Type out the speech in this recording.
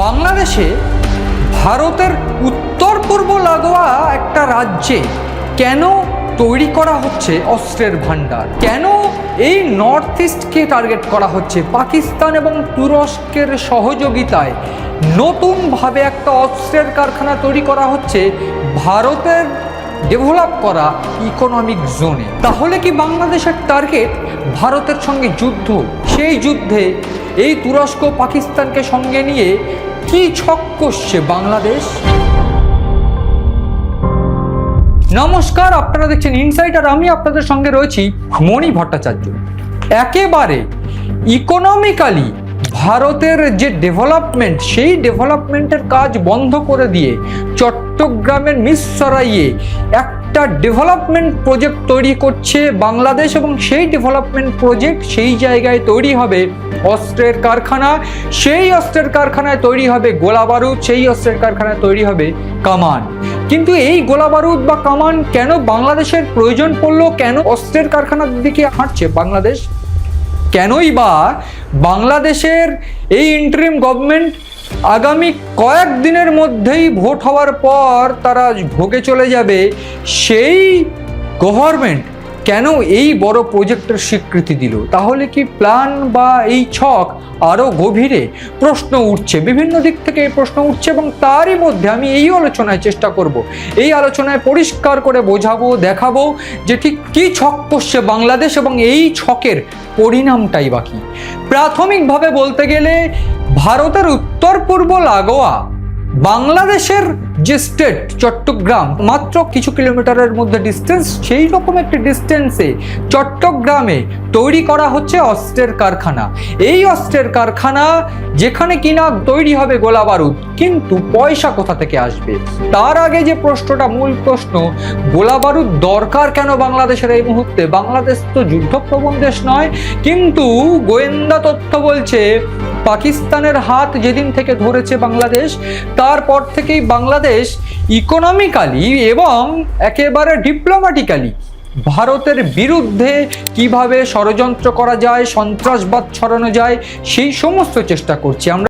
বাংলাদেশে ভারতের উত্তর পূর্ব লাগোয়া একটা রাজ্যে কেন তৈরি করা হচ্ছে অস্ত্রের ভাণ্ডার? কেন এই নর্থ ইস্টকে টার্গেট করা হচ্ছে? পাকিস্তান এবং তুরস্কের সহযোগিতায় নতুনভাবে একটা অস্ত্রের কারখানা তৈরি করা হচ্ছে ভারতের ডেভেলপ করা ইকোনমিক জোনে তাহলে কি বাংলাদেশের টার্গেট ভারতের সঙ্গে যুদ্ধ? সেই যুদ্ধে এই তুরস্ক পাকিস্তানকে সঙ্গে নিয়ে কি ছক কষছে বাংলাদেশ? নমস্কার, আপনারা দেখছেন ইনসাইট আর আমি আপনাদের সঙ্গে রয়েছি মণি ভট্টাচার্য। একেবারে ইকোনমিক্যালি ভারতের যে ডেভেলপমেন্ট সেই ডেভেলপমেন্টের কাজ বন্ধ করে দিয়ে চট্টগ্রামের মিসরাইয়ে একটা ডেভেলপমেন্ট প্রজেক্ট তৈরি করছে বাংলাদেশ এবং সেই ডেভেলপমেন্ট প্রজেক্ট সেই জায়গায় তৈরি হবে অস্ত্রের কারখানা, সেই অস্ত্রের কারখানায় তৈরি হবে গোলা বারুদ, সেই অস্ত্রের কারখানায় তৈরি হবে কামান। কিন্তু এই গোলা বারুদ বা কামান কেন বাংলাদেশের প্রয়োজন পড়ল? কেন অস্ত্রের কারখানার দিকে হাঁটছে বাংলাদেশ? কেনই বা বাংলাদেশের এই ইন্টারিম গভর্নমেন্ট আগামী কয়েক দিনের মধ্যেই ভোট হওয়ার পর তারা ভোগে চলে যাবে। সেই গভর্নমেন্ট কেন এই বড় প্রজেক্টের স্বীকৃতি দিল? তাহলে কি প্ল্যান বা এই ছক আরও গভীরে প্রশ্ন উঠছে? বিভিন্ন দিক থেকে এই প্রশ্ন উঠছে এবং তারই মধ্যে আমি এই আলোচনায় চেষ্টা করব। এই আলোচনায় পরিষ্কার করে বোঝাবো, দেখাবো যে ঠিক কী ছক কষছে বাংলাদেশ এবং এই ছকের পরিণামটাই বাকি প্রাথমিকভাবে বলতে গেলে ভারতের উত্তর পূর্ব লাগোয়া, বাংলাদেশের যে স্টেট চট্টগ্রাম, মাত্র কিছু কিলোমিটারের মধ্যে ডিস্টেন্স সেই রকম একটি ডিস্টেন্সে চট্টগ্রামে তৈরি করা হচ্ছে অস্ত্রের কারখানা। এই অস্ত্রের কারখানা যেখানে কিনা তৈরি হবে গোলা বারুদ, কিন্তু পয়সা কোথা থেকে আসবে? তার আগে যে প্রশ্নটা, মূল প্রশ্ন, গোলা বারুদ দরকার কেন বাংলাদেশের এই মুহূর্তে? বাংলাদেশ তো যুদ্ধপ্রবণ দেশ নয়, কিন্তু গোয়েন্দা তথ্য বলছে পাকিস্তানের হাত যেদিন থেকে ধরেছে বাংলাদেশ, তারপর থেকেই বাংলাদেশ ইকোনমিক্যালি এবং একেবারে ডিপ্লোম্যাটিক্যালি ভারতের বিরুদ্ধে কীভাবে ষড়যন্ত্র করা যায়, সন্ত্রাসবাদ ছড়ানো যায়, সেই সমস্ত চেষ্টা করছি। আমরা